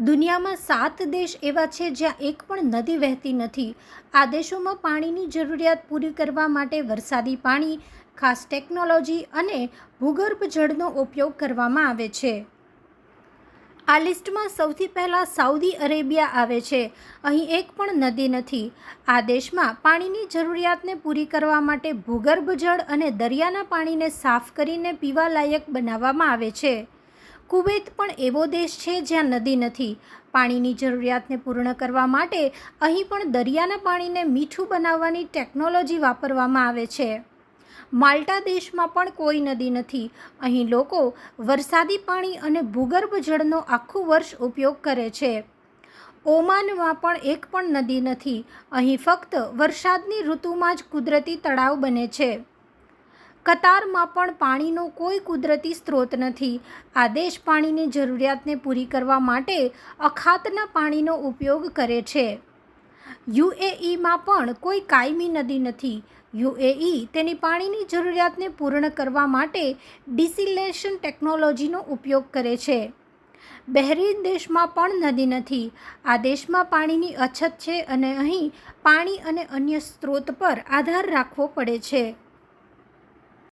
દુનિયામાં સાત દેશ એવા છે જ્યાં એક પણ નદી વહેતી નથી. આ દેશોમાં પાણીની જરૂરિયાત પૂરી કરવા માટે વરસાદી પાણી, ખાસ ટેકનોલોજી અને ભૂગર્ભ જળનો ઉપયોગ કરવામાં આવે છે. આ લિસ્ટમાં સૌથી પહેલાં સાઉદી અરેબિયા આવે છે. અહીં એક પણ નદી નથી. આ દેશમાં પાણીની જરૂરિયાતને પૂરી કરવા માટે ભૂગર્ભ જળ અને દરિયાના પાણીને સાફ કરીને પીવાલાયક બનાવવામાં આવે છે. કુવૈત પણ એવો દેશ છે જ્યાં નદી નથી. પાણીની જરૂરિયાતને પૂર્ણ કરવા માટે અહીં પણ દરિયાના પાણીને મીઠું બનાવવાની ટેકનોલોજી વાપરવામાં આવે છે. માલ્ટા દેશમાં પણ કોઈ નદી નથી. અહીં લોકો વરસાદી પાણી અને ભૂગર્ભ જળનો આખું વર્ષ ઉપયોગ કરે છે. ઓમાનમાં પણ એક પણ નદી નથી. અહીં ફક્ત વરસાદની ઋતુમાં જ કુદરતી તળાવ બને છે. કતારમાં પણ પાણીનો કોઈ કુદરતી સ્ત્રોત નથી. આ દેશ પાણીની જરૂરિયાતને પૂરી કરવા માટે અખાતના પાણીનો ઉપયોગ કરે છે. યુએઈમાં પણ કોઈ કાયમી નદી નથી. યુએઈ તેની પાણીની જરૂરિયાતને પૂર્ણ કરવા માટે ડિસિલેશન ટેકનોલોજીનો ઉપયોગ કરે છે. બહેરીન દેશમાં પણ નદી નથી. આ દેશમાં પાણીની અછત છે અને અહીં પાણી અને અન્ય સ્ત્રોત પર આધાર રાખવો પડે છે.